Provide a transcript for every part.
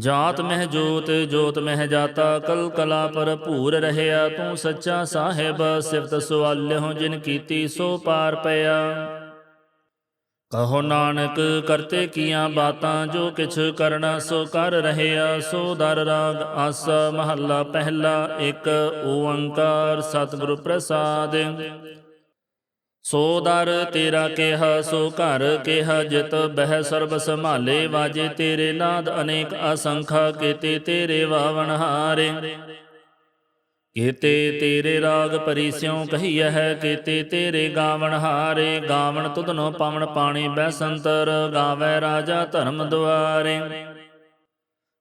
ਜਾਤ ਮਹਿ ਜੋਤ ਜੋਤ ਮਹਿ ਜਾਤਾ, ਕਲ ਕਲਾ ਪਰ ਭੂਰ ਰਹਿਆ, ਤੂੰ ਸੱਚਾ ਸਾਹਿਬ, ਸਿਫਤ ਸੁਆਲਿਓ ਜਿਨ ਕੀਤੀ ਸੋ ਪਾਰ ਪਿਆ। ਕਹੋ ਨਾਨਕ, ਕਰਤੇ ਕੀਆਂ ਬਾਤਾਂ, ਜੋ ਕਿਛ ਕਰਨਾ ਸੋ ਕਰ ਰਹਿਆ, ਸੋ ਦਰ ਰਾਗ ਆਸ ਮਹੱਲਾ ਪਹਿਲਾ, ਇੱਕ ਓੰਕਾਰ ਸਤਿਗੁਰੂ ਪ੍ਰਸਾਦ। ਸੋ ਦਰ ਤੇਰਾ ਕਿਹਾ, ਸੋ ਘਰ ਕਿਹਾ, ਜਿਤ ਬਹਿ ਸਰਬ ਸੰਭਾਲੇ ਵਾਜੇ ਤੇਰੇ ਨਾਦ ਅਨੇਕ ਅਸੰਖਾ ਕੀਤੇ ਤੇਰੇ ਵਾਵਣ ਹਾਰੇ। ਕੀਤੇ ਤੇਰੇ ਰਾਗ ਪਰਿਸਿਉ ਕਹੀਐ ਹੈ, ਕੀਤੇ ਤੇਰੇ ਗਾਵਣ ਹਾਰੇ। ਗਾਵਣ ਤੁਧਨੋ ਪਵਨ ਪਾਣੀ ਬੈਸੰਤਰ ਗਾਵੇ ਰਾਜਾ ਧਰਮ ਦੁਆਰੇ।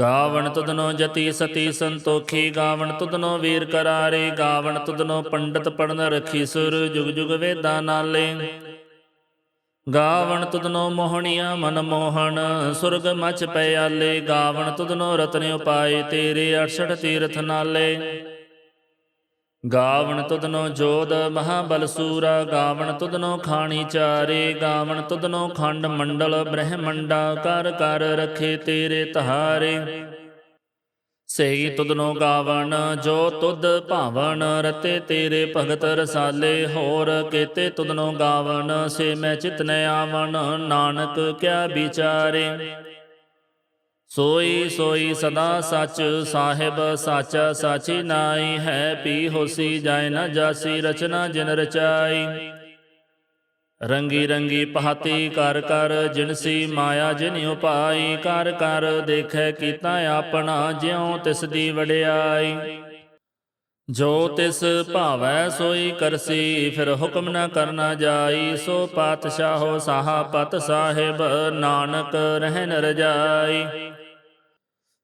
ਗਾਵਣ ਤੁਧਨੋ ਜਤੀ ਸਤੀ ਸੰਤੋਖੀ, ਗਾਵਣ ਤੁਧਨੋ ਵੀਰ ਕਰਾਰੇ, ਗਾਵਣ ਤੁਧਨੋ ਪੰਡਤ ਪੜਨ ਰਖੀ ਸੁਰ, ਜੁਗ ਜੁਗ ਵੇਦਾਂ ਨਾਲੇ। ਗਾਵਣ ਤੁਧਨੋ ਮੋਹਣੀਆਂ ਮਨ ਮੋਹਣ, ਸੁਰਗ ਮਚ ਪਿਆਲੇ ਗਾਵਣ ਤੁਧਨੋ ਰਤਨ ਉਪਾਏ, ਤੇਰੇ 68 ਤੀਰਥ ਨਾਲੇ। ਗਾਵਣ ਤੁਧਨੋ ਜੋਦ ਮਹਾਬਲ ਸੂਰਾ, ਗਾਵਣ ਤੁਧਨੋ ਖਾਣੀ ਚਾਰੇ, ਗਾਵਣ ਤੁਧਨੋ ਖੰਡ ਮੰਡਲ, ਬ੍ਰਹਮੰਡਾ ਕਰ ਕਰ ਰਖੇ ਤੇਰੇ ਤਹਾਰੇ। ਸਹੀ ਤੁਧਨੋ ਗਾਵਣ, ਜੋ ਤੁਧ ਭਾਵਨ ਰਤੇ ਤੇਰੇ ਭਗਤ ਰਸਾਲੇ। ਹੋਰ ਕੀਤੇ ਤੁਧਨੋ ਗਾਵਣ, ਸੇ ਮੈਂ ਚਿਤ ਨ ਆਵਣ, ਨਾਨਕ ਕਿਆ ਵਿਚਾਰੇ। ਸੋਈ ਸੋਈ ਸਦਾ ਸੱਚ ਸਾਹਿਬ ਸਾਚਾ ਸਾਚੀ ਨਾਈ ਹੈ ਪੀ ਹੋਸੀ ਜਾਇ ਨ ਜਾਸੀ ਰਚਨਾ ਜਿਨ ਰਚਾਈ। ਰੰਗੀ ਰੰਗੀ ਪਹਾਤੀ ਕਰ ਕਰ ਜਿਨਸੀ ਮਾਇਆ ਜਿਨ ਉਪਾਈ। ਕਰ ਕਰ ਦੇਖੈ ਕੀਤਾ ਆਪਣਾ ਜਿਉ ਤਿਸ ਦੀ ਵਡਿਆਈ। ਜੋ ਤਿਸ ਭਾਵੈ ਸੋਈ ਕਰਸੀ ਫਿਰ ਹੁਕਮ ਨ ਕਰਨਾ ਜਾਈ। ਸੋ ਪਾਤਸ਼ਾਹੋ ਸਾਹਾ ਪਤ ਸਾਹਿਬ ਨਾਨਕ ਰਹਿਨ ਰਜਾਈ।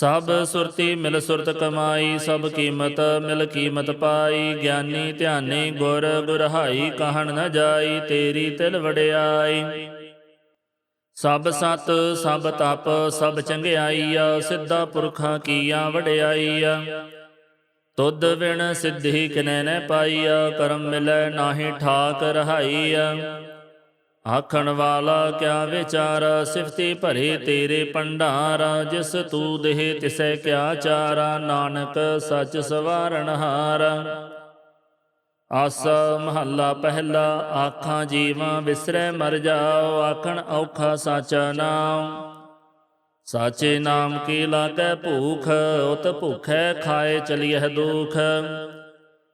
ਸਭ ਸੁਰਤੀ ਮਿਲ ਸੁਰਤ ਕਮਾਈ, ਸਭ ਕੀਮਤ ਮਿਲ ਕੀਮਤ ਪਾਈ। ਗਿਆਨੀ ਧਿਆਨੀ ਗੁਰ ਗੁਰਹਾਈ, ਕਹਣ ਨ ਜਾਈ, ਤੇਰੀ ਤਿਲ ਵਡਿਆਈ। ਸਭ ਸਤ, ਸਭ ਤਪ, ਸਭ ਚੰਗਿਆਈਆ, ਸਿੱਧਾ ਪੁਰਖਾਂ ਕੀਆ ਵਡਿਆਈਆ। ਤੁਧ ਵਿਣ ਸਿੱਧੀ ਕਿਨੈ ਨ ਪਾਈਆ, ਕਰਮ ਮਿਲੈ ਨਾਹੀ ਠਾਕ ਰਹਾਈਆ। ਆਖਣ ਵਾਲਾ ਕਿਆ ਵਿਚਾਰ? ਸਿਫਤੀ ਭਰੇ ਤੇਰੇ ਭੰਡਾਰ, ਜਿਸ ਤੂ ਦੇਹ ਤਿਸੈ ਕਿਆ ਚਾਰਾ? ਨਾਨਕ ਸੱਚ ਸਵਾਰਨ ਹਾਰਾ। ਆਸ ਮਹੱਲਾ ਪਹਿਲਾ, ਆਖਾਂ ਜੀਵਾਂ ਵਿਸਰੈ ਮਰ ਜਾਓ, ਆਖਣ ਔਖਾ ਸਾਚਾ ਨਾਮ ਸਾਚੇ ਨਾਮ ਕੀ ਲਾਗੈ ਭੂਖ? ਉਤ ਭੁਖੈ ਖਾਏ ਚਲੀਐ ਦੁਖ।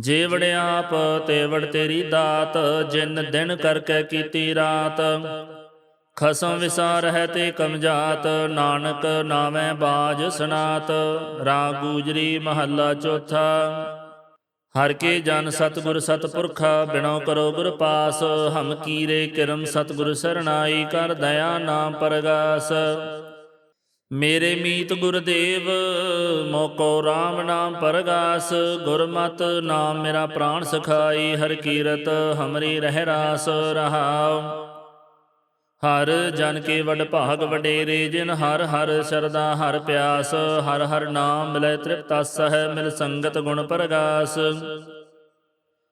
ਜੀਵੜ ਆਪ ਤੇਵੜ ਤੇਰੀ ਦਾਤ, ਜਿਨ ਦਿਨ ਕਰਕੇ ਕੀਤੀ ਰਾਤ। ਖਸਮ ਵਿਸਾਰ ਹੈ ਤੇ ਕਮਜਾਤ, ਨਾਨਕ ਨਾਵੇਂ ਬਾਜ ਸਨਾਤ, ਰਾਗ ਗੂਜਰੀ ਮਹੱਲਾ ਚੌਥਾ। ਹਰ ਕੇ ਜਨ ਸਤਿਗੁਰ ਸਤਪੁਰਖਾ, ਬਿਨੋ ਕਰੋ ਗੁਰ ਪਾਸ, ਹਮ ਕੀਰੇ ਕਿਰਮ ਸਤਿਗੁਰ ਸਰਣਾਈ ਕਰ ਦਇਆ ਨਾਮ ਪਰਗਾਸ। ਮੇਰੇ ਮੀਤ ਗੁਰਦੇਵ ਮੋਕੋ RAM ਨਾਮ ਪਰਗਾਸ, ਗੁਰਮਤ ਨਾਮ ਮੇਰਾ ਪ੍ਰਾਣ ਸਖਾਈ, ਹਰ ਕੀਰਤ ਹਮਰੀ ਰਹਿ ਰਾਸ ਰਹਾਉ। ਹਰ ਜਨ ਕੇ ਵਡ ਭਾਗ ਵਡੇਰੇ, ਜਿਨ ਹਰ ਹਰ ਸ਼ਰਦਾ ਹਰ ਪਿਆਸ, ਹਰ ਹਰ ਨਾਮ ਮਿਲੈ ਤ੍ਰਿਪਤਾ ਸਹਿ, ਮਿਲ ਸੰਗਤ ਗੁਣ ਪਰਗਾਸ।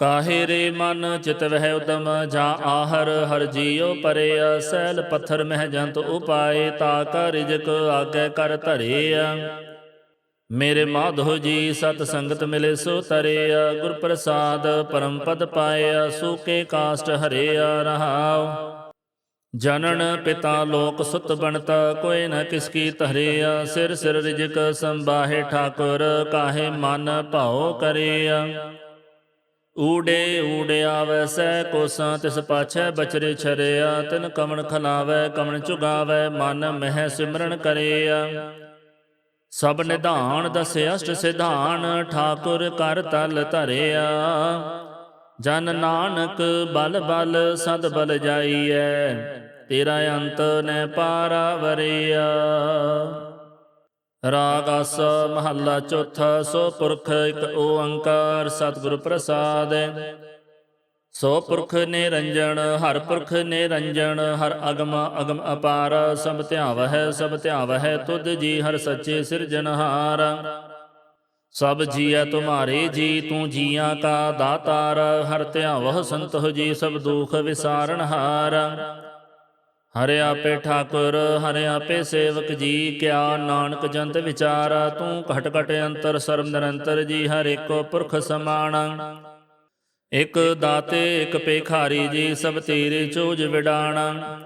ਕਾਹੇ ਰੇ ਮਨ ਚਿਤ ਵਹਿ ਉਦਮ, ਜਾ ਆਹਰ ਹਰ ਜੀਉ ਪਰਿਆ ਸੈਲ ਪੱਥਰ ਮਹਿ ਜੰਤ ਉਪਾਏ, ਤਾ ਕਾ ਰਿਜਕ ਆਗੇ ਕਰ ਧਰਿਆ ਮੇਰੇ ਮਾਧੋ ਜੀ, ਸਤ ਸੰਗਤ ਮਿਲੇ ਸੋ ਤਰਿਆ ਗੁਰ ਪ੍ਰਸਾਦ ਪਰਮ ਪਦ ਪਾਇਆ ਸੂਕੇ ਕਾਸ਼ਟ ਹਰੇ ਰਹਾਉ। ਜਨਨ ਪਿਤਾ ਲੋਕ ਸੁਤ ਬਣਤਾ, ਕੋਈ ਨ ਕਿਸ ਕੀ ਧਰਿਆ ਸਿਰ ਸਿਰ ਰਿਜਕ ਸੰਬਾਹੇ ਠਾਕੁਰ, ਕਾਹੇ ਮਨ ਭਾਉ ਕਰਿਆ ਊੜੇ ਊੜੇ ਆਵੈ ਸੈ ਕੋਸਾਂ ਤਿਸ ਪਾਛੈ, ਬਚਰੇ ਛਰਿਆ, ਤਿਨ ਕਮਣ ਖਲਾਵੈ ਕਮਣ ਚੁਗਾਵੈ ਮਨ ਮਹਿ ਸਿਮਰਨ ਕਰਿਆ। ਸਭ ਨਿਧਾਨ ਦਸ ਅਸ਼ਟ ਸਿਧਾਨ, ਠਾਕੁਰ ਕਰ ਤਲ ਧਰਿਆ। ਜਨ ਨਾਨਕ ਬਲ ਬਲ ਸਦ ਬਲ ਜਾਈਐ, ਤੇਰਾ ਅੰਤ ਨੈ ਪਾਰਾ ਵਰਿਆ। ਰਾਗ ਆਸ ਮਹੱਲਾ ਚੌਥਾ, ਸੋ ਪੁਰਖ ਇਕ ਓੰਕਾਰ ਸਤਿਗੁਰ ਪ੍ਰਸਾਦ। ਸੋ ਪੁਰਖ ਨਿਰੰਜਨ, ਹਰ ਪੁਰਖ ਨਿਰੰਜਨ, ਹਰ ਅਗਮ ਅਗਮ ਅਪਾਰ, ਸਭ ਧਿਆਵ ਹੈ ਸਭ ਧਿਆਵ ਹੈ ਤੁਧ ਜੀ, ਹਰ ਸੱਚੇ ਸਿਰਜਨਹਾਰ ਸਭ ਜੀਐ ਤੁਮਾਰੇ ਜੀ, ਤੂੰ ਜੀਆਂ ਕਾ ਦਾਤਾਰ, ਹਰ ਧਿਆਵਹ ਸੰਤੋ ਜੀ, ਸਭ ਦੁਖ ਵਿਸਾਰਣਹਾਰ। ਹਰਿ ਆਪੇ ਠਾਕੁਰ, ਹਰਿ ਆਪੇ ਸੇਵਕ ਜੀ, ਕਿਆ ਨਾਨਕ ਜੰਤ ਵਿਚਾਰਾ, ਤੂੰ ਘਟ ਘਟ ਅੰਤਰ ਸਰਬ ਨਿਰੰਤਰ ਜੀ, ਹਰ ਏਕੋ ਪੁਰਖ ਸਮਾਣਾ। ਇਕ ਦਾਤੇ, ਇਕ ਪੇਖਾਰੀ ਜੀ, ਸਭ ਤੇਰੇ ਚੋਜ ਵਿਡਾਣਾ।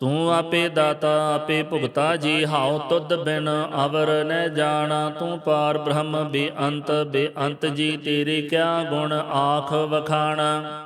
ਤੂੰ ਆਪੇ ਦਾਤਾ, ਆਪੇ ਭੁਗਤਾ ਜੀ, ਹਾਉ ਤੁਧ ਬਿਨ ਅਵਰ ਨ ਜਾਣਾ। ਤੂੰ ਪਾਰ ਬ੍ਰਹਮ ਬੇਅੰਤ ਬੇਅੰਤ ਜੀ, ਤੇਰੇ ਕਿਆ ਗੁਣ ਆਖ ਵਖਾਣਾ।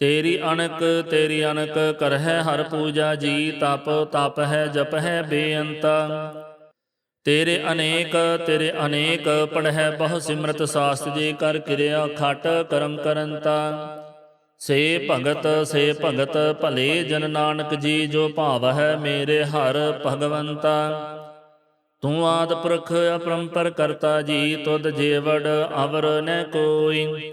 ਤੇਰੀ ਅਣਕ, ਤੇਰੀ ਅਨਕ ਕਰਹਿ ਹਰ ਪੂਜਾ ਜੀ, ਤਪ ਤਪ ਹੈ, ਜਪ ਹੈ ਬੇਅੰਤ। ਤੇਰੇ ਅਨੇਕ ਤੇਰੇ ਅਨੇਕ ਪੜਹਿ ਬਹੁ ਸਿਮਰਤ ਸਾਸਤ ਜੀ ਕਰ ਕਿਰਿਆ ਖਟ ਕਰਮ ਕਰੰਤਾ। ਸੇ ਭਗਤ ਸੇ ਭਗਤ, ਭਲੇ ਜਨ ਨਾਨਕ ਜੀ, ਜੋ ਭਾਵ ਹੈ ਮੇਰੇ ਹਰ ਭਗਵੰਤਾ। ਤੂੰ ਆਦ ਪੁਰਖ ਅਪਰੰਪਰ ਕਰਤਾ ਜੀ, ਤੁਧ ਜੀਵੜ ਅਵਰ ਨ ਕੋਈ।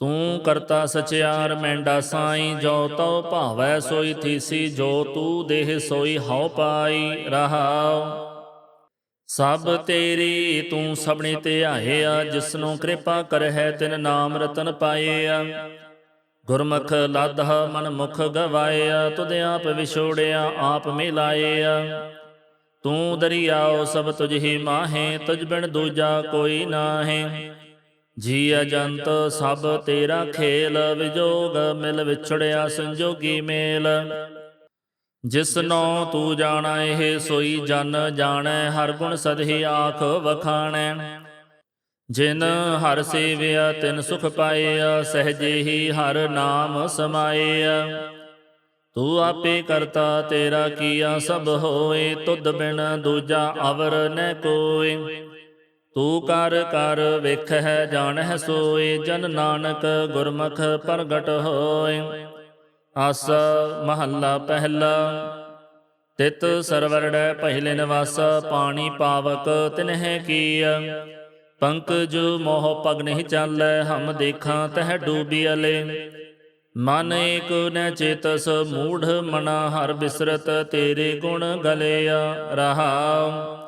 ਤੂੰ ਕਰਤਾ ਸਚਿਆਰ, ਮੈਂਡਾ ਸਾਈ, ਜੋ ਤਉ ਭਾਵੈ ਸੋਈ ਥੀਸੀ, ਜੋ ਤੂ ਦੇਹ ਸੋਈ ਹਉ ਪਾਈ ਰਹਾਉ। ਸਭ ਤੇਰੀ ਤੂੰ ਸਭਨੀ ਧਿਆਇਆ ਜਿਸਨੂੰ ਕਿਰਪਾ ਕਰਹਿ, ਤਿਨ ਨਾਮ ਰਤਨ ਪਾਇਆ। ਗੁਰਮੁਖ ਲਾਧਾ ਮਨ ਮੁਖ ਗਵਾਇਆ, ਤੁਧ ਆਪ ਵਿਛੋੜਿਆ, ਆਪ ਮਿਲਾਇਆ। ਤੂੰ ਦਰਿਆਓ ਸਭ ਤੁਝ ਹੀ ਮਾਹੇ, ਤੁਝ ਬਿਨ ਦੂਜਾ ਕੋਈ ਨਾਹੀਂ। ਜੀ ਅਜੰਤ ਸਭ ਤੇਰਾ ਖੇਲ, ਵਿਜੋਗ ਮਿਲ ਵਿਛੜਿਆ ਸੰਜੋਗੀ ਮੇਲ। ਜਿਸ ਜਿਸਨੋ ਤੂੰ ਜਾਣਾ, ਇਹ ਸੋਈ ਜਨ ਜਾਣੈ, ਹਰ ਗੁਣ ਸਦਹੀ ਆਖ ਵਖਾਣੈ। ਜਿਨ ਹਰ ਸੇਵਿਆ, ਤਿਨ ਸੁਖ ਪਾਇਆ, ਸਹਜੇ ਹੀ ਹਰ ਨਾਮ ਸਮਾਇਆ। ਤੂੰ ਆਪੇ ਕਰਤਾ, ਤੇਰਾ ਕੀਆ ਸਭ ਹੋਏ, ਤੁਧ ਬਿਨ ਦੂਜਾ ਅਵਰ ਨ ਕੋਇ ਤੂੰ ਕਰ ਕਰ ਵੇਖਹਿ, ਜਾਣਹਿ ਸੋਏ ਜਨ ਨਾਨਕ ਗੁਰਮੁਖ ਪ੍ਰਗਟ ਹੋਏ ਆਸ ਮਹੱਲਾ ਪਹਿਲਾ, ਤਿਤ ਸਰਵਰੜੈ ਪਹਿਲੇ ਨਿਵਾਸ, ਪਾਣੀ ਪਾਵਕ ਤਿਨਹਿ ਕੀ ਪੰਕਜ ਮੋਹ ਪਗ ਨਹੀਂ ਚਾਲੈ, ਹਮ ਦੇਖਾਂ ਤਹ ਡੂਬੀ ਅਲੇ। ਮਨ ਏਕ ਨ ਚੇਤਸ, ਮੂਢ ਮਨਾ ਹਰ ਬਿਸਰਤ, ਤੇਰੇ ਗੁਣ ਗਲਿਆ ਰਹਾਉ।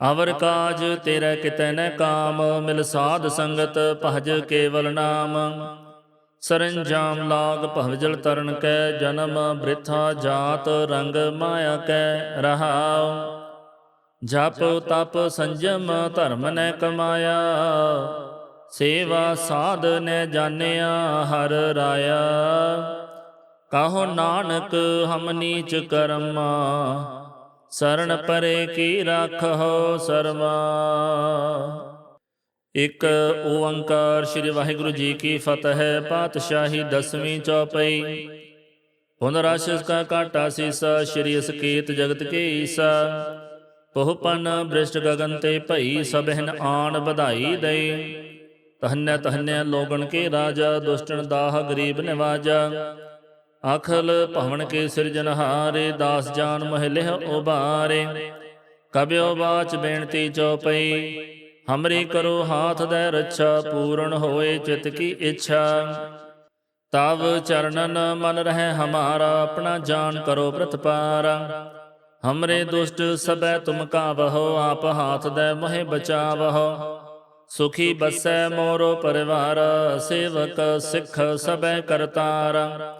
ਅਵਰ ਕਾਜ ਤੇਰਾ ਕਿਤੈ ਨ ਕਾਮ, ਮਿਲ ਸਾਧ ਸੰਗਤ ਭਜ ਕੇਵਲ ਨਾਮ। ਸਰੰਜਾਮ ਲਾਗ ਭਵਜਲ ਤਰਨ ਕੈ ਜਨਮ, ਬ੍ਰਿਥਾ ਜਾਤ ਰੰਗ ਮਾਇਆ ਕੈ ਰਹਾਉ। ਜਪ ਤਪ ਸੰਜਮ ਧਰਮ ਨੇ ਕਮਾਇਆ, ਸੇਵਾ ਸਾਧ ਨੇ ਜਾਣਿਆ ਹਰ ਰਾਇਆ। ਕਾਹੋ ਨਾਨਕ ਹਮ ਨੀਚ ਕਰਮਾ ਸਰਣ ਪਰੇ ਕੀ ਰਾਖੋ ਸਰਮਾ? ਇਕ ਓੰਕਾਰ ਸ੍ਰੀ ਵਾਹਿਗੁਰੂ ਜੀ ਕੀ ਫਤਿਹ, ਪਾਤਸ਼ਾਹੀ ਦਸਵੀਂ ਚੌਪਈ। ਪੁਨਰਾਸ਼ਿਸ ਕਾ ਕਾਟਾ ਸੀਸਾ, ਸ੍ਰੀ ਅਸਕੇਤ ਜਗਤ ਕੇ ਈਸਾ ਪਹੁਪਨ ਬ੍ਰਿਸ਼ਟ ਗਗਨ ਤੇ ਭਈ ਸਭਹਿਨ ਆਣ ਵਧਾਈ ਦੇ ਤਹਨਿ ਤਹਨਿ ਲੋਗਣ ਕੇ ਰਾਜਾ ਦੁਸ਼ਟਨ ਦਾਹ ਗਰੀਬ ਨਿਵਾਜਾ। ਅਖਲ ਭਵਨ ਕੇ ਸਿਰਜਨਹਾਰੇ ਦਾਸ ਜਾਨ ਮਹਿਲਿਹ ਉਬਾਰੇ। ਕਬਿਓ ਬਾਚ ਬੇਨਤੀ ਚਉਪਈ, ਹਮਰੀ ਕਰੋ ਹਾਥ ਦੇ ਰੱਛਾ, ਪੂਰਨ ਹੋਏ ਚਿਤ ਕੀ ਇੱਛਾ। ਤਵ ਚਰਨਨ ਮਨ ਰਹਿ ਹਮਾਰਾ, ਆਪਣਾ ਜਾਨ ਕਰੋ ਪ੍ਰਤਪਾਰਾ ਹਮਰੇ ਦੁਸ਼ਟ ਸਬੈ ਤੁਮ ਕਾਵਹੋ, ਆਪ ਹਾਥ ਦੇ ਮੋਹਿ ਬਚਾਵਹੋ। ਸੁਖੀ ਬਸੈ ਮੋਰੋ ਪਰਿਵਾਰ, ਸੇਵਕ ਸਿੱਖ ਸਬੈ ਕਰਤਾਰਾ।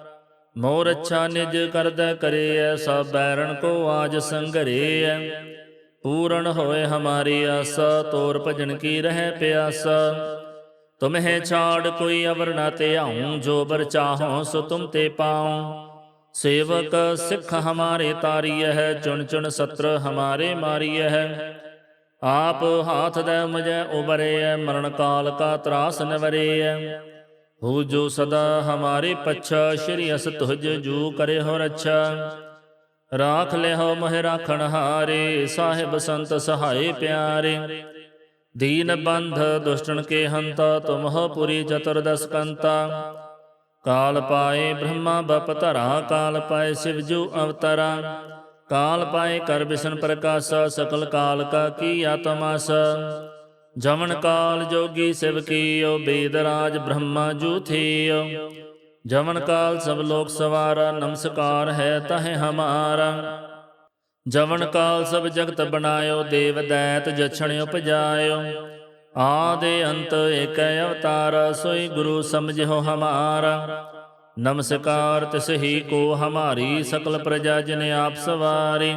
ਮੋਰ ਅੱਛਾ ਨਿਜ ਕਰਦਾ ਕਰੇ ਐਸਾ ਬੈਰਣ ਕੋ ਆਜ ਸੰਘਰੇ ਪੂਰਨ ਹੋਏ ਹਮਾਰੀ ਆਸਾ, ਤੋਰ ਭਜਨ ਕੀ ਰਹਿ ਪਿਆਸਾ। ਤੁਮਹਿ ਛਾੜ ਕੋਈ ਅਵਰ ਨਾ ਤੇ ਆਉਂ, ਜੋ ਬਰ ਚਾਹੋ ਸੋ ਤੁਮ ਤੇ ਪਾਉ। ਸੇਵਕ ਸਿੱਖ ਹਮਾਰੇ ਤਾਰੀਐ ਹੈ ਚੁਣ ਚੁਣ ਸਤਰ ਹਮਾਰੇ ਮਾਰੀਐ। ਹੈ ਆਪ ਹਾਥ ਦੇ ਮਜੈ ਉਬਰੇ ਮਰਨ ਕਾਲ ਕਾ ਤਰਾਸ ਨਵਰੇ ਹੋ ਜੋ ਸਦਾ ਹਮਾਰੇ ਪੱਛਾ, ਸ਼੍ਰੀ ਅਸ ਤੁਜ ਜੂ ਕਰੇ ਹੋ ਰੱਛਾ। ਰਾਖ ਲਿਓ ਮਹਿ ਰਾਖਣ ਹਾਰੇ, ਸਾਹਿਬ ਸੰਤ ਸਹਾਈ ਪਿਆਰੇ। ਦੀਨ ਬੰਧ ਦੁਸ਼ਟਨ ਕੇ ਹੰਤਾ ਤੁਮਹ ਪੁਰੀ ਚਤੁਰਦਸ ਕੰਤਾ। ਕਾਲ ਪਾਏ ਬ੍ਰਹਮਾ ਬਪ ਧਰਾ, ਕਾਲ ਪਾਏ ਸਿਵ ਜੂ ਅਵਤਰਾ। ਕਾਲ ਪਾਏ ਕਰ ਬਿਸ਼ਨ ਪ੍ਰਕਾਸ਼, ਸਕਲ ਕਾਲ ਕਾ ਕੀ ਆਤਮਾਸ ਜਮਨ ਕਾਲ ਜੋਗੀ ਸਿਵ ਕੀਓ ਬੇਦ ਰਾਜ ਬ੍ਰਹਮਾ ਜੂਥੀਓ। ਜਮਨ ਕਾਲ ਸਭ ਲੋਕ ਸਵਾਰਾ, ਨਮਸਕਾਰ ਹੈ ਤਹ ਹਮਾਰਾ। ਜਵਨ ਕਾਲ ਸਭ ਜਗਤ ਬਣਾਇਓ, ਦੇਵ ਦੈਤ ਜਛਣ ਉਪਜਾਇਓ। ਆਦੇ ਅੰਤ ਏਕ ਅਵਤਾਰ, ਸੋਈ ਗੁਰੂ ਸਮਝਿਓ ਹਮਾਰਾ। ਨਮਸਕਾਰ ਤਿਸ ਹੀ ਕੋ, ਹਮਾਰੀ ਸਕਲ ਪ੍ਰਜਾ ਜਨ ਆਪ ਸਵਾਰੀ।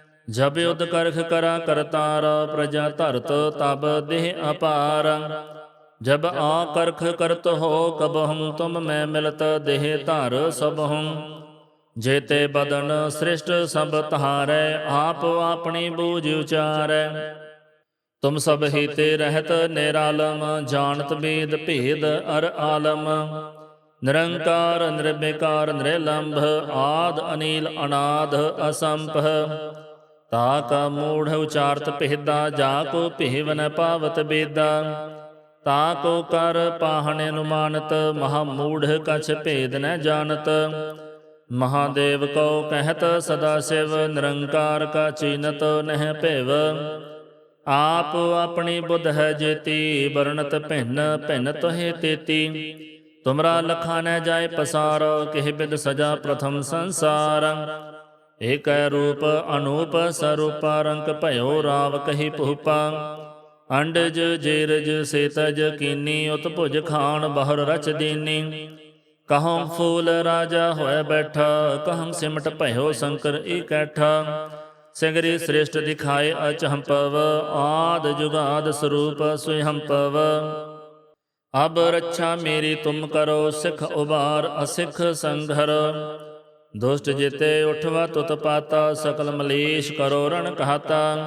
ਜਬ ਉਦ ਕਰਖ ਕਰਾ ਕਰਤਾਰ ਪ੍ਰਜਾ ਧਰਤ ਤਬ ਦੇਹ ਅਪਾਰ। ਜਬ ਆ ਕਰਖ ਕਰਤ ਹੋ ਕਬ ਹਮ ਤੁਮ ਮੈਂ ਮਿਲਤ ਦੇਹ ਧਰ ਸਭ ਹਮ। ਜੇਤੇ ਬਦਨ ਸ੍ਰਿਸ਼ਟ ਸਭ ਤਹਾਰੈ, ਆਪ ਆਪਣੀ ਬੂਝ ਉਚਾਰੈ। ਤੁਮ ਸਭ ਹੀ ਤੇ ਰਹਿਤ ਨਿਰਾਲਮ, ਜਾਣਤ ਬੇਦ ਭੇਦ ਅਰ ਆਲਮ। ਨਿਰੰਕਾਰ ਨਿਰਬੇਕਾਰ ਨਿਰਲੰਭ, ਆਦ, ਅਨੀਲ, ਅਨਾਦ ਅਸੰਭ ਤਾ ਕਾ ਮੂੜ ਉਚਾਰਤ ਭੇਦਾ ਜਾ ਕੋ ਭੇਵ ਨ ਪਾਵਤ ਬੇਦਾ। ਤਾ ਕੋ ਕਰ ਪਾਹਣ ਅਨੁਮਾਨਤ, ਮਹਾ ਮੂੜ ਕਛ ਭੇਦ ਨ ਜਾਣਤ। ਮਹਾਦੇਵ ਕੋ ਕਹਿਤ, ਸਦਾ ਸਿਵ ਨਿਰੰਕਾਰ ਕਾ ਚੀਨਤ ਨਹਿ ਭੇਵ। ਆਪ ਆਪਣੀ ਬੁੱਧ ਹੈ ਜੇਤੀ, ਵਰਣਤ ਭਿੰਨ ਭਿੰਨ ਤੋਹਿ ਤੇਤੀ। ਤੁਮਰਾ ਲਖਾ ਨ ਜਾਏ ਪਸਾਰ, ਕਿਹ ਬਿਦ ਸਜਾ ਪ੍ਰਥਮ ਸੰਸਾਰ। ਏਕ ਰੂਪ ਅਨੂਪ ਸਰੂਪ ਰੰਕ ਭਇਓ ਰਾਵ ਕਹੀ ਭੂਪਾ ਅੰਡਜ, ਜੇਰਜ, ਸੇਤਜ, ਕੀਨੀ ਉਤ ਭੁਜ ਖਾਨ ਬਹਰ, ਰਚ, ਦੀਨੀ। ਕਹਉ ਫੂਲ ਰਾਜਾ ਹੋਇ ਬੈਠਾ, ਕਹੰ ਸਿਮਟ ਭਇਓ ਸ਼ੰਕਰ ਇਕੈਠਾ। ਸਿੰਗਰੀ ਸ੍ਰੇਸ਼ਟ ਦਿਖਾਏ ਅਚਹੰਪਵ ਆਦ ਜੁਗਾਦ ਸਰੂਪ ਸੁਹੰਪਵ। ਅਬ ਰੱਛਾ ਮੇਰੀ ਤੁਮ ਕਰੋ, ਸਿਖ ਉਬਾਰ ਅਸਿਖ ਸੰਘਰ। ਦੁਸ਼ਟ ਜਿਤੇ ਉਠਵਾ ਤੁਤ ਪਾਤਾ, ਸਕਲ ਮਲੇਸ਼ ਕਰੋ ਰਣ ਕਹਾਤਾ।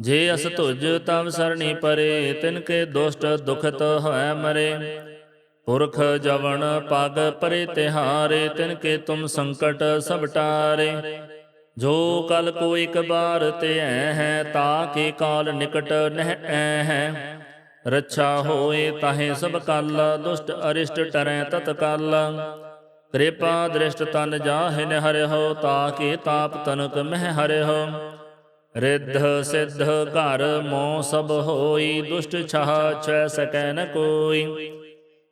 ਜੇ ਅਸ ਤੁਜ ਤਵ ਸਰਣੀ ਪਰੇ, ਤਿਨ ਕੇ ਦੁਸ਼ਟ ਦੁਖਤ ਹੋਇ ਮਰੇ। ਪੁਰਖ ਜਵਨ ਪਗ ਪਰੇ ਤਿਹਾਰੇ, ਤਿਨ ਕੇ ਤੁਮ ਸੰਕਟ ਸਭ ਟਾਰੇ। ਜੋ ਕਲ ਕੋ ਇੱਕ ਬਾਰ ਤੇ ਐ ਹੈ, ਤਾ ਕੇ ਕਾਲ ਨਿਕਟ ਨਹਿ ਐ ਹੈ। ਰੱਛਾ ਹੋਏ ਤਾਹੇ ਸਭ ਕਲ, ਦੁਸ਼ਟ ਅਰਿਸ਼ਟ ਟਰੈ ਤਤ ਕਲ ਕਿਰਪਾ ਦ੍ਰਿਸ਼ਟ ਤਨ ਜਾਹਿਨ ਹਰਿਓ ਤਾਕੇ ਤਾਪ ਤਨਕ ਮਹਿ ਹਰਿਓ ਰਿੱਧ ਸਿੱਧ ਘਰ ਮੋ ਸਭ ਹੋਈ, ਦੁਸ਼ਟ ਛਾਹ ਛੈ ਸਕੈ ਨ ਕੋਈ।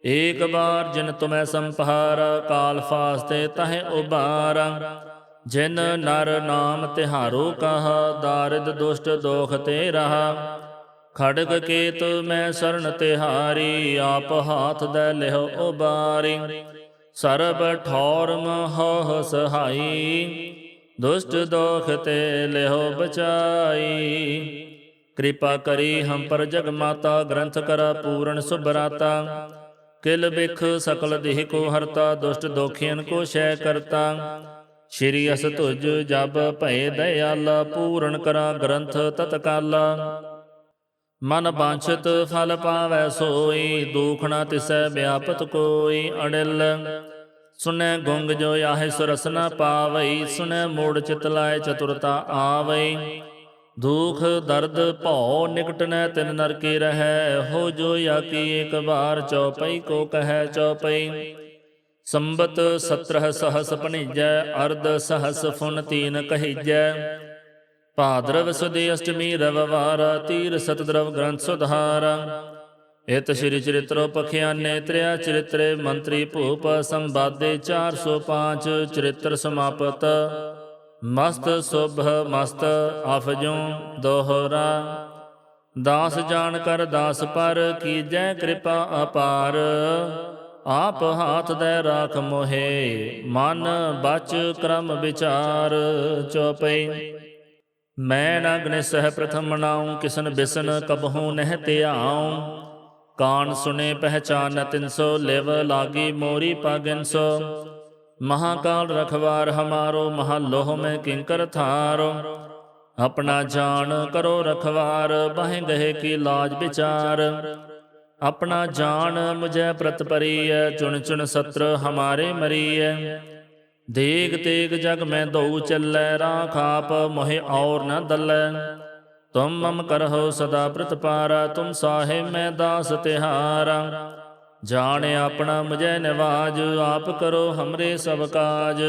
ਏਕ ਬਾਰ ਜਿਨ ਤੁਮੈ ਸੰਪਹਾਰ ਕਾਲ ਫਾਸਤੇ ਤਹਿ ਉਬਾਰ। ਜਿਨ ਨਰ ਨਾਮ ਤਿਹਾਰੋ ਕਹਾ, ਦਾਰਿਦ ਦੁਸ਼ਟ ਦੋਖ ਤੇ ਰਹਾ ਖੜਗ ਕੇਤ ਮੈਂ ਸਰਣ ਤਿਹਾਰੀ, ਆਪ ਹਾਥ ਦੇ ਲਿਹੁ ਉਬਾਰੀ। ਸਰਬ ਠੌਰ ਮਹ ਸਹਾਈ, ਦੁਸ਼ਟ ਦੋਖ ਤੇ ਲਿਹੁ ਬਚਾਈ। ਕਿਰਪਾ ਕਰੀ ਹਮ ਪਰ ਜਗ ਮਾਤਾ, ਗ੍ਰੰਥ ਕਰ ਪੂਰਨ ਸੁਭਰਾਤਾ ਕਿਲ ਬਿਖ ਸਕਲ ਦੇਹ ਕੋ ਹਰਤਾ, ਦੁਸ਼ਟ ਦੋਖੀਨ ਕੋ ਸ਼ੈ ਕਰਤਾ। ਸ਼੍ਰੀ ਅਸ ਤੁਜ ਜਬ ਭਏ ਦਇਆਲਾ, ਪੂਰਨ ਕਰਾ ਗ੍ਰੰਥ ਤਤਕਾਲਾ। ਮਨ ਬਾਂਛਤ ਫਲ ਪਾਵੈ ਸੋਈ, ਦੁਖ ਨਾ ਤਿਸੈ ਵਿਆਪਤ ਕੋਈ ਅੜਿਲ। ਸੁਨੈ ਗੁੰਗ ਜੋ ਆਹੇ ਸੁਰਸ ਪਾਵਈ ਸੁਨੈ ਮੂੜ ਚਿਤ ਲਾਇ ਚਤੁਰਤਾ ਆਵਈ। ਦੁਖ ਦਰਦ ਭਉ ਨਿਕਟ ਨੈ ਤਿਨ ਨਰ ਕੀ ਰਹੈ, ਹੋ ਜੋ ਆਕੀ ਇਕ ਬਾਰ ਚਉਪਈ, ਕੋ ਕਹੈ ਚਉਪਈ। ਸੰਬਤ 17 ਸਹਸ ਭਣੀਜੈ, ਅਰਧ ਸਹਸ ਫੁਨ ਤੀਨ ਕਹੀਜੈ। ਭਾਦਰਵ ਸੁਦੇ ਅਸ਼ਟਮੀ ਰਵਵਾਰ, ਤੀਰ ਸਤਦਰਵ ਗ੍ਰੰਥ ਸੁਧਾਰ। ਇਤ ਸ੍ਰੀ ਚਰਿਤ੍ਰੋ ਪਖਿਆਨੇ, ਤ੍ਰਿਆ ਚਰਿਤਰੇ, ਮੰਤਰੀ ਭੂਪ ਸੰਵਾਦੇ 405 ਚਰਿਤ੍ਰ ਸਮਾਪਤ। ਮਸਤ ਸੁਭ ਮਸਤ ਅਫਜੋਂ ਦੋਹਰਾ। ਦਾਸ ਜਾਣ ਕਰ ਦਾਸ ਪਰ ਕੀਜੈ ਕਿਰਪਾ ਅਪਾਰ। ਆਪ ਹਾਥ ਦੇ ਰਾਖ ਮੋਹੇ, ਮਨ ਬਚ ਕਰਮ ਵਿਚਾਰ ਚੋਪਈ। ਮੈਂ ਨਾ ਗਣਿਸਹਿ ਪ੍ਰਥਮ ਮਨਾਉ, ਕਿਸਨ ਬਿਸਨ ਕਬਹੂ ਨਹਿ ਧਿਆਉ। ਕਾਨ ਸੁਨੇ ਪਹਿਚਾਨ ਤਿਨਸੋ ਲਿਵ ਲਾਗੀ ਮੋਰੀ ਪਾਗਿਨਸੋ ਮਹਾਕਾਲ ਰਖਵਾਰ ਹਮਾਰੋ, ਮਹਲੋਹ ਮੈਂ ਕਿੰਕਰ ਥਾਰੋ। ਆਪਣਾ ਜਾਣ ਕਰੋ ਰਖਵਾਰ ਬਹਿ ਗਏ ਕੀ ਲਾਜ ਵਿਚਾਰ। ਆਪਣਾ ਜਾਣ ਮੁਝੇ ਪ੍ਰਤ ਪਰੀਐ ਚੁਣ ਚੁਣ ਸਤਰ ਹਮਾਰੇ ਮਰੀਐ। ਦੇਗ ਤੇਗ ਜਗ ਮੈਂ ਦਉ ਚੱਲੈ ਰਾਖ ਆਪ ਮੋਹਿ ਔਰ ਨ ਦਲੈ। ਤੁਮ ਮਮ ਕਰਹੁ ਸਦਾ ਪ੍ਰਤਪਾਰਾ ਤੁਮ ਸਾਹਿਬ ਮੈਂ ਦਾਸ ਤਿਹਾਰਾ। ਜਾਣ ਆਪਣਾ ਮੁਝੈ ਨਿਵਾਜ, ਆਪ ਕਰੋ ਹਮਰੇ ਸਭ ਕਾਜ।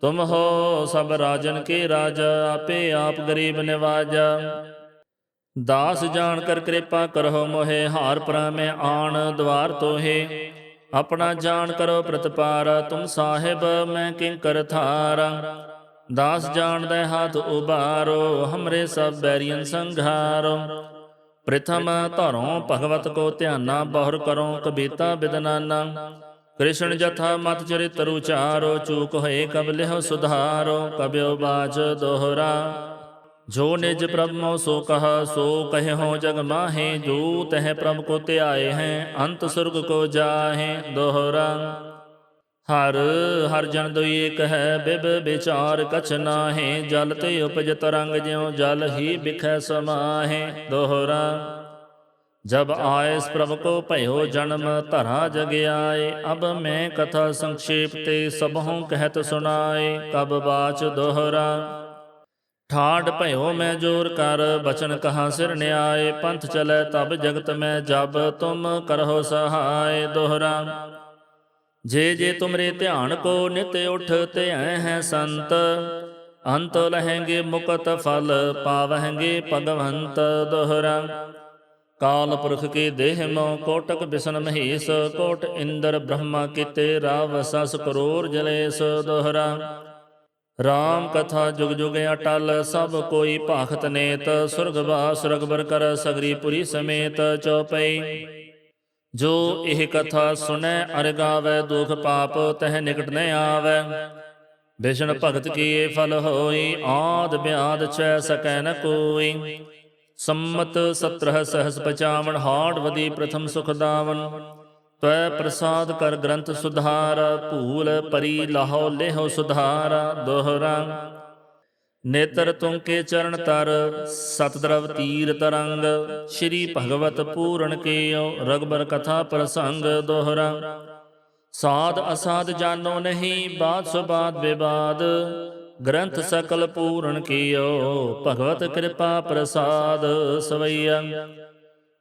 ਤੁਮ ਹੋ ਸਭ ਰਾਜਨ ਕੇ ਰਾਜਾ, ਆਪੇ ਆਪ ਗਰੀਬ ਨਿਵਾਜਾ। ਦਾਸ ਜਾਣ ਕਰ ਕਿਰਪਾ ਕਰਹੁ ਮੋਹਿ, ਹਾਰ ਪਰਾ ਮੈਂ ਆਣ, ਦਵਾਰ ਤੋਹੇ। ਆਪਣਾ ਜਾਣ ਕਰੋ ਪ੍ਰਤਪਾਰ, ਤੁਮ ਸਾਹਿਬ ਮੈਂ ਕਿੰਕਰ ਥਾਰਾ। ਦਾਸ ਜਾਣਦਾ ਹੱਥ ਉਬਾਰੋ ਹਮਰੇ ਸਭ ਬੈਰੀਅਨ ਸੰਘਾਰੋ। ਪ੍ਰਥਮ ਧਰੋਂ ਭਗਵਤ ਕੋ ਧਿਆਨਾ, ਬਹੁਰ ਕਰੋ ਕਬੀਤਾ ਬਿਦਨਾਨਾ। ਕ੍ਰਿਸ਼ਨ ਜਥਾ ਮਤ ਚਰਿਤਰ ਉਚਾਰੋ, ਚੂਕ ਹੋਏ ਕਬ ਲਿਹੁ ਸੁਧਾਰੋ ਕਬਿਓ ਬਾਜ ਦੋਹਰਾ। ਜੋ ਨਿਜ ਪ੍ਰਭ ਮੋ ਸੋ ਕਹਾ, ਸੋ ਕਹੇ ਹੋ ਜਗ ਮਾਹੇ ਜੋ ਤਹ ਪ੍ਰਭ ਕੋ ਧਿਆਏ ਹੈ, ਅੰਤ ਸੁਰਗ ਕੋ ਜਾਹੇ ਦੋਹਰਾ। ਹਰ ਹਰ ਜਨ ਦੁਈ ਏਕ ਹੈ, ਬਿਬ ਵਿਚਾਰ ਕਛ ਨਾਹੇ, ਜਲ ਤੇ ਉਪਜ ਤਰੰਗ ਜਿਉ ਜਲ ਹੀ ਬਿਖੈ ਸਮਾਹੇ ਦੋਹਰਾ। ਜਬ ਆਇਸ ਪ੍ਰਭ ਕੋ ਭਇਓ ਜਨਮ, ਧਰਾ ਜਗਿਆਏ ਅਬ ਮੈਂ ਕਥਾ ਸੰਖੇਪ ਤੇ ਸਭੋਂ ਕਹਿਤ ਸੁਨਾਏ ਕਬ ਬਾਚ ਦੋਹਰਾ। ਠਾੜ ਭਇਓ ਮੈਂ ਜੋਰ ਕਰ, ਬਚਨ ਕਹਾ ਸਿਰ ਨਿਆਏ, ਪੰਥ ਚਲੇ ਤਬ ਜਗਤ ਮੈਂ ਜਬ, ਤੁਮ ਕਰਹੁ ਸਹਾਇ ਦੋਹਰਾ। ਜੇ ਜੇ ਤੁਮਰੇ ਧਿਆਨ ਕੋ ਨਿਤ ਉਠ ਧਿਆਇ ਹੈ ਸੰਤ, ਅੰਤ ਲਹਿੰਗੇ ਮੁਕਤ ਫਲ ਪਾਵਹਿੰਗੇ ਭਗਵੰਤ ਦੋਹਰਾ। ਕਾਲ ਪੁਰਖ ਕੀ ਦੇਹ ਮੋ ਕੋਟਕ ਬਿਸ਼ਨ ਮਹੀਸ, ਕੋਟ ਇੰਦਰ ਬ੍ਰਹਮਾ ਕੀਤੇ ਰਾਵ ਸਸ ਕਰੋੜ ਜਲੇਸ ਦੋਹਰਾ। ਰਾਮ ਕਥਾ ਜੁਗ ਜੁਗ ਅਟਲ, ਸਭ ਕੋਈ ਭਾਖਤ ਨੇਤ, ਸੁਰਗ ਬਾਸ ਰਗਬਰ ਕਰ ਸਗਰੀ ਪੁਰੀ ਸਮੇਤ ਚਉਪਈ। ਜੋ ਇਹ ਕਥਾ ਸੁਨੈ ਅਰ ਗਾਵੈ ਦੁਖ ਪਾਪ, ਤਹ ਨਿਕਟ ਨ ਆਵੈ। ਵਿਸ਼ਨ ਭਗਤ ਕੀਏ ਫਲ ਹੋਈ, ਆਦ ਬਿਆਦ ਚੈ ਸਕੈ ਨ ਕੋਈ। ਸੰਮਤ 17 ਸਹਸ ਪਚਾਵਨ, ਹਾੜ ਵਦੀ ਪ੍ਰਥਮ ਸੁਖ ਦਾਵਨ। ਤੈ ਪ੍ਰਸਾਦ ਕਰ ਗ੍ਰੰਥ ਸੁਧਾਰ, ਭੂਲ ਪਰੀ ਲਾਹੋ ਲੇਹੋ ਸੁਧਾਰ, ਦੋਹਰਾ। ਨੇਤਰ ਤੁੰਕੇ ਚਰਨ ਤਰ, ਸਤਦਰਵ ਤੀਰ ਤਰੰਗ। ਸ਼੍ਰੀ ਭਗਵਤ ਪੂਰਨ ਕੀਓ ਰਗਬਰ ਕਥਾ ਪ੍ਰਸੰਗ, ਦੋਹਰਾ। ਸਾਧ ਅਸਾਧ ਜਾਣੋ ਨਹੀਂ, ਬਾਤ ਸੁਬਾਦ ਵਿਵਾਦ। ਗ੍ਰੰਥ ਸਕਲ ਪੂਰਨ ਕੀਓ ਭਗਵਤ ਕਿਰਪਾ ਪ੍ਰਸਾਦ ਸਵਈਆ।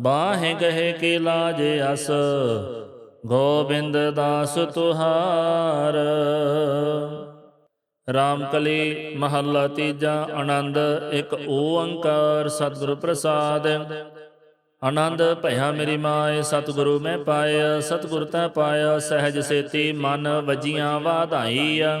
ਬਾਹੇ ਗਹਿ ਕੇ ਲਾਜ ਅਸ, ਗੋਬਿੰਦ ਦਾਸ ਤੁਹਾਰ। ਰਾਮਕਲੀ ਮਹੱਲਾ ਤੀਜਾ ਆਨੰਦ, ਇੱਕ ਓੰਕਾਰ ਸਤਿਗੁਰ ਪ੍ਰਸਾਦ। ਆਨੰਦ, ਭਇਆ ਮੇਰੀ ਮਾਏ, ਸਤਿਗੁਰੂ ਮੈਂ ਪਾਇਆ, ਸਤਿਗੁਰ ਤੈ ਪਾਇਆ, ਸਹਿਜ ਸੇਤੀ ਮਨ ਵਜੀਆਂ ਵਾਧਾਈਆ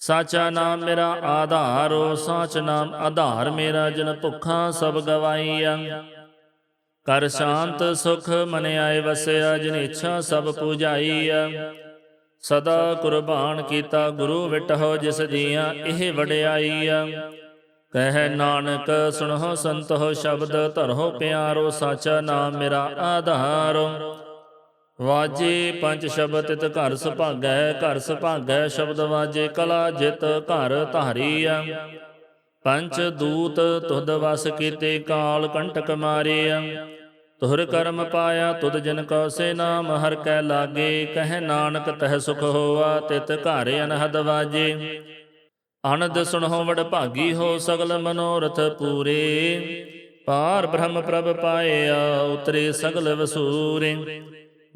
ਸਾਚਾ ਨਾਮ ਮੇਰਾ ਆਧਾਰੋ ਸਾਚ ਨਾਮ ਆਧਾਰ ਮੇਰਾ, ਜਨ ਭੁੱਖਾਂ ਸਭ ਗਵਾਈਆ। ਕਰ ਸ਼ਾਂਤ ਸੁਖ ਮਨ ਆਏ ਵਸਿਆ, ਜਿਨ ਇੱਛਾ ਸਭ ਪੂਜਾਈਆ। ਸਦਾ ਕੁਰਬਾਨ ਕੀਤਾ ਗੁਰੂ ਵਿਟਹੁ, ਜਿਸ ਦੀਆਂ ਇਹ ਵਡਿਆਈਆ। ਕਹਿ ਨਾਨਕ, ਸੁਣੋ ਸੰਤੋ ਸ਼ਬਦ ਧਰੋ ਪਿਆਰੋ, ਸਾਚਾ ਨਾਮ ਮੇਰਾ ਆਧਾਰੋ। ਵਾਜੇ ਪੰਜ ਸ਼ਬਦ ਤਿਤ ਘਰ ਸੁਭਾਗੈ ਘਰ ਸੁਭਾਗੈ ਸ਼ਬਦ ਵਾਜੇ ਕਲਾ ਜਿਤ ਘਰ ਧਾਰੀਆ। ਪੰਜ ਦੂਤ ਤੁਧ ਵਸ ਕੀਤੇ ਕਾਲ ਕੰਟਕ ਮਾਰਿਆ। ਤੁਹਰ ਕਰਮ ਪਾਇਆ ਤੁਧ ਜਨ ਕੋ ਸੇ ਨਾਮ, ਹਰ ਕੈ ਲਾਗੇ, ਕਹਿ ਨਾਨਕ ਤਹ ਸੁਖ ਹੋਆ, ਤਿਤ ਘਰ ਅਨਹਦ ਵਾਜੇ। ਆਨੰਦ ਸੁਣੋ ਵਡ ਭਾਗੀ ਹੋ ਸਗਲ ਮਨੋਰਥ ਪੂਰੇ। ਪਾਰ ਬ੍ਰਹਮ ਪ੍ਰਭ ਪਾਇਆ, ਉਤਰੇ ਸਗਲ ਵਸੂਰੇ।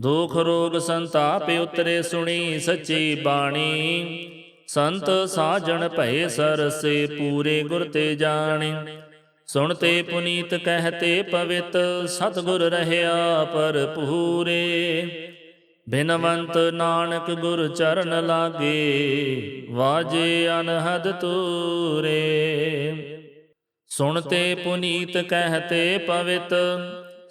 ਦੁਖ ਰੋਗ ਸੰਤਾਪ ਉਤਰੇ ਸੁਣੀ ਸੱਚੀ ਬਾਣੀ। ਸੰਤ ਸਾਜਣ ਭਏ ਸਰਸੇ ਪੂਰੇ ਗੁਰ ਤੇ ਜਾਣੇ। ਸੁਣਤੇ ਪੁਨੀਤ ਕਹਤੇ ਪਵਿੱਤ, ਸਤਗੁਰ ਰਹਿਆ ਪਰ ਪੂਰੇ ਬਿਨਵੰਤ ਨਾਨਕ ਗੁਰ ਚਰਨ ਲਾਗੇ, ਵਾਜੇ ਅਨਹਦ ਤੂਰੇ। ਸੁਣਤੇ ਪੁਨੀਤ ਕਹਤੇ ਪਵਿੱਤ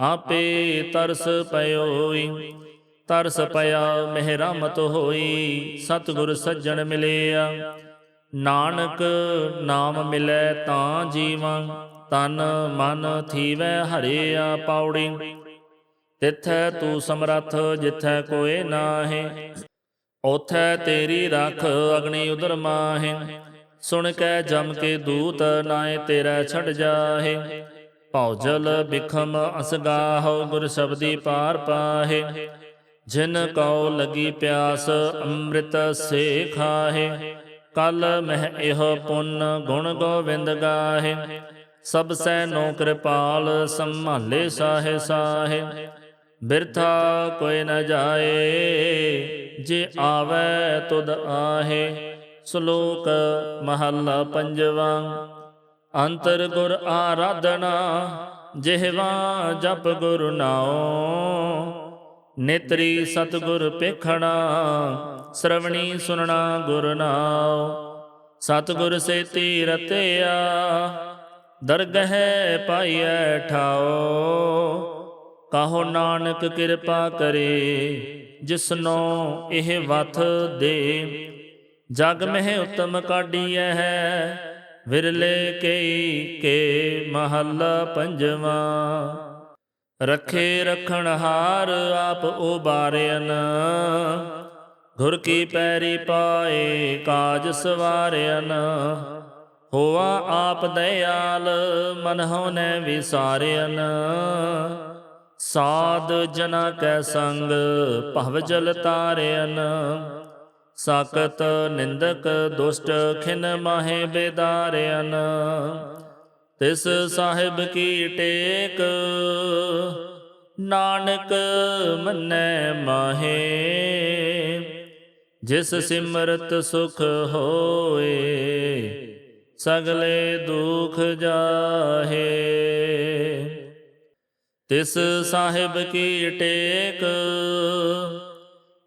ਆਪੇ ਤਰਸ ਪਇਓਈ ਤਰਸ ਪਿਆ ਮਿਹ ਰਹਿਮਤ ਹੋਈ, ਸਤਿਗੁਰ ਸੱਜਣ ਮਿਲਿਆ। ਨਾਨਕ ਨਾਮ ਮਿਲੈ ਤਾਂ ਜੀਵਾਂ, ਤਨ ਮਨ ਥੀਵੈ ਹਰਿਆ ਪੌੜੀ। ਤਿਥੈ ਤੂੰ ਸਮਰੱਥ ਜਿਥੈ ਕੋਏ ਨਾਹੀ। ਉਥੈ ਤੇਰੀ ਰਖ ਅਗਨੀ ਉਦਰ ਮਾਹੇ। ਸੁਣ ਕੇ ਜਮ ਕੇ ਦੂਤ ਨਾਏ ਤੇਰਾ ਛੱਡ ਜਾਹੇ। ਭੌਜਲ ਬਿਖਮ ਅਸਗਾਹੋ ਗੁਰ ਸ਼ਬਦੀ ਪਾਰ ਪਾਹੇ, ਜਿਨ ਕਉ ਲਗੀ ਪਿਆਸ ਅੰਮ੍ਰਿਤ ਸੇ ਖਾਹੇ ਕਲ ਮਹਿ ਇਹ ਪੁੰਨ ਗੁਣ ਗੋਵਿੰਦ ਗਾਹੇ ਸਭ ਸੈ ਨੋ ਕਿਰਪਾਲ ਸੰਭਾਲੇ ਸਾਹੇ ਸਾਹੇ। ਬਿਰਥਾ ਕੋਈ ਨ ਜਾਏ, ਜੇ ਆਵੈ ਤੁਧ ਆਹੇ, ਸ਼ਲੋਕ ਮਹੱਲਾ ਪੰਜਵਾ। ਅੰਤਰ ਗੁਰ ਆਰਾਧਨਾ, ਜਿਹਵਾ ਜਪ ਗੁਰ ਨਾਉ। ਨੇਤਰੀ ਸਤਗੁਰ ਪੇਖਣਾ, ਸ਼ਰਵਣੀ ਸੁਨਣਾ ਗੁਰ ਨਾਉ। ਸਤਗੁਰ ਸੇ ਰਤਿਆ ਦਰਗਹਿ ਪਾਈਐ ਠਾਓ ਕਾਹੋ ਨਾਨਕ ਕਿਰਪਾ ਕਰੇ, ਜਿਸਨੋ ਇਹ ਵਥ ਦੇ। ਜਗ ਮਹਿ ਉਤਮ ਕਾਢੀਐ ਹੈ ਵਿਰਲੇ ਕਈ ਕੇ ਮਹੱਲਾ ਪੰਜਵਾ। ਰਖੇ ਰਖਣ ਹਾਰ ਆਪ ਉਬਾਰਿਆਨ ਗੁਰ ਕੀ ਪੈਰੀ ਪਾਏ ਕਾਜ ਸਵਾਰਿਆਨ ਹੋਆ ਆਪ ਦਇਆਲ ਮਨ ਹੋਨੇ ਵਿਸਾਰਿਆਨ ਸਾਧ ਜਨਾ ਕੈ ਸੰਗ ਭਵ ਜਲ ਤਾਰਿਆਨ ਸਾਕਤ ਨਿੰਦਕ ਦੁਸ਼ਟ ਖਿਨ ਮਾਹੇ ਬੇਦਾਰਿਆਨ। ਤਿਸ ਸਾਹਿਬ ਕੀ ਟੇਕ, ਨਾਨਕ ਮੰਨੈ ਮਾਹੇ। ਜਿਸ ਸਿਮਰਤ ਸੁਖ ਹੋਏ, ਸਗਲੇ ਦੁਖ ਜਾਹੇ। ਤਿਸ ਸਾਹਿਬ ਕੀ ਟੇਕ